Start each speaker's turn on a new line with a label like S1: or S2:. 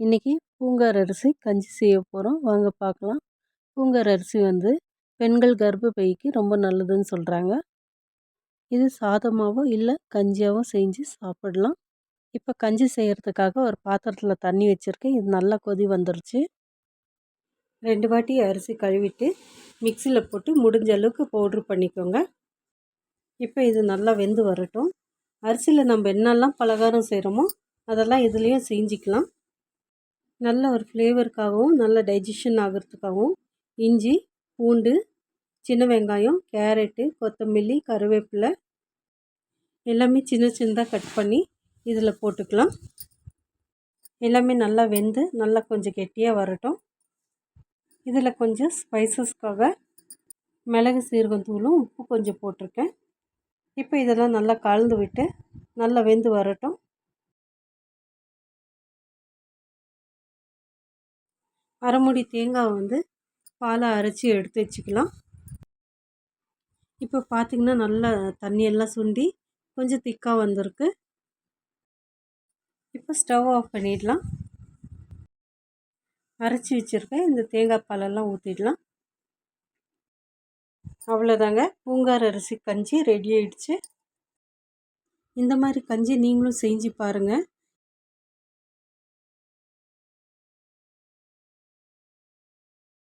S1: இன்றைக்கி பூங்கார் அரிசி கஞ்சி செய்ய போகிறோம் வாங்க பார்க்கலாம். பூங்கார் அரிசி வந்து பெண்கள் கர்ப்பப்பைக்கு ரொம்ப நல்லதுன்னு சொல்கிறாங்க இது சாதமாகவோ இல்லை கஞ்சியாகவும் செஞ்சு சாப்பிடலாம். இப்போ கஞ்சி செய்கிறதுக்காக ஒரு பாத்திரத்தில் தண்ணி வச்சுருக்கேன். இது நல்லா கொதி வந்துருச்சு. ரெண்டு வாட்டி அரிசி கழுவிட்டு மிக்சியில் போட்டு முடிஞ்ச அளவுக்கு பவுட்ரு பண்ணிக்கோங்க. இப்போ இது நல்லா வெந்து வரட்டும். அரிசியில் நம்ம என்னெல்லாம் பலகாரம் செய்கிறோமோ அதெல்லாம் இதுலேயும் செஞ்சுக்கலாம். நல்ல ஒரு ஃப்ளேவருக்காகவும் நல்ல டைஜஷன் ஆகிறதுக்காகவும் இஞ்சி பூண்டு சின்ன வெங்காயம் கேரட்டு கொத்தமல்லி கருவேப்பிலை எல்லாமே சின்ன சின்னதாக கட் பண்ணி இதில் போட்டுக்கலாம். எல்லாமே நல்லா வெந்து நல்லா கொஞ்சம் கெட்டியாக வரட்டும். இதில் கொஞ்சம் ஸ்பைசஸ்க்காக மிளகு சீரகம் தூளும் உப்பு கொஞ்சம் போட்டிருக்கேன். இப்போ இதெல்லாம் நல்லா கலந்து விட்டு நல்லா வெந்து வரட்டும். அரைமுடி தேங்காய் வந்து பாலை அரைச்சி எடுத்து வச்சுக்கலாம். இப்போ பார்த்திங்கன்னா நல்லா தண்ணியெல்லாம் சுண்டி கொஞ்சம் திக்காக வந்திருக்கு. இப்போ ஸ்டவ் ஆஃப் பண்ணிடலாம். அரைச்சி வச்சுருக்கேன் இந்த தேங்காய் பாலெல்லாம் ஊற்றிடலாம் அவ்வளோதாங்க பூங்கார் அரிசி கஞ்சி ரெடி ஆயிடுச்சு. இந்த மாதிரி கஞ்சி நீங்களும் செஞ்சு பாருங்கள்